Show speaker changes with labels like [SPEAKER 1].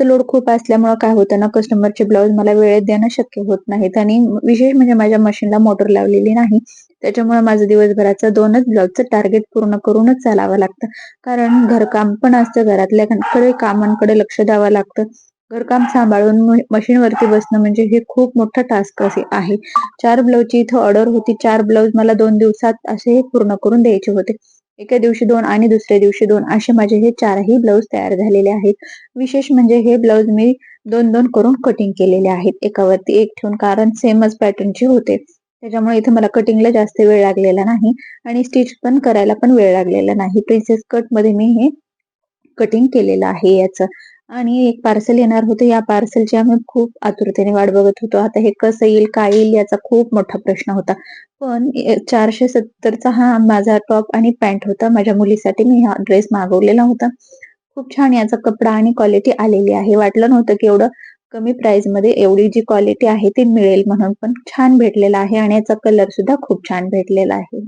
[SPEAKER 1] Load खूप असल्यामुळे काय होतं ना कस्टमरचे ब्लाऊज मला वेळेत देणं शक्य होत नाहीत. आणि विशेष म्हणजे माझ्या मशीनला मोटर लावलेली नाही. त्याच्यामुळे माझं दिवसभराचं दोनच ब्लाऊजचं टार्गेट पूर्ण करूनच चालावं लागतं. कारण घरकाम पण असतं घरातल्याकडे कामांकडे लक्ष द्यावं लागतं. घरकाम सांभाळून मशीनवरती बसणं म्हणजे हे खूप मोठं टास्क असे आहे. चार ब्लाऊजची इथं ऑर्डर होती. चार ब्लाऊज मला दोन दिवसात असे पूर्ण करून द्यायचे होते. एका दिवशी दोन आणि दुसऱ्या दिवशी दोन असे माझे हे चारही ब्लाऊज तयार झालेले आहेत. विशेष म्हणजे हे ब्लाऊज मी दोन दोन करून कटिंग केलेले आहेत. एकावरती एक ठेवून कारण सेमच पॅटर्नचे होते. त्याच्यामुळे इथे मला कटिंगला जास्त वेळ लागलेला नाही आणि स्टिच पण करायला पण वेळ लागलेला नाही. प्रिन्सेस कटमध्ये मी हे कटिंग केलेलं आहे याचं. आणि एक पार्सल येणार होतं. या पार्सलची आम्ही खूप आतुरतेने वाट बघत होतो. आता हे कसं येईल काय येईल याचा खूप मोठा प्रश्न होता. पण चारशे सत्तरचा हा माझा टॉप आणि पॅन्ट होता. माझ्या मुलीसाठी मी हा ड्रेस मागवलेला होता. खूप छान याचा कपडा आणि क्वालिटी आलेली आहे. वाटलं नव्हतं की एवढं कमी प्राइसमध्ये एवढी जी क्वालिटी आहे ती मिळेल म्हणून पण छान भेटलेला आहे आणि याचा कलर सुद्धा खूप छान भेटलेला आहे.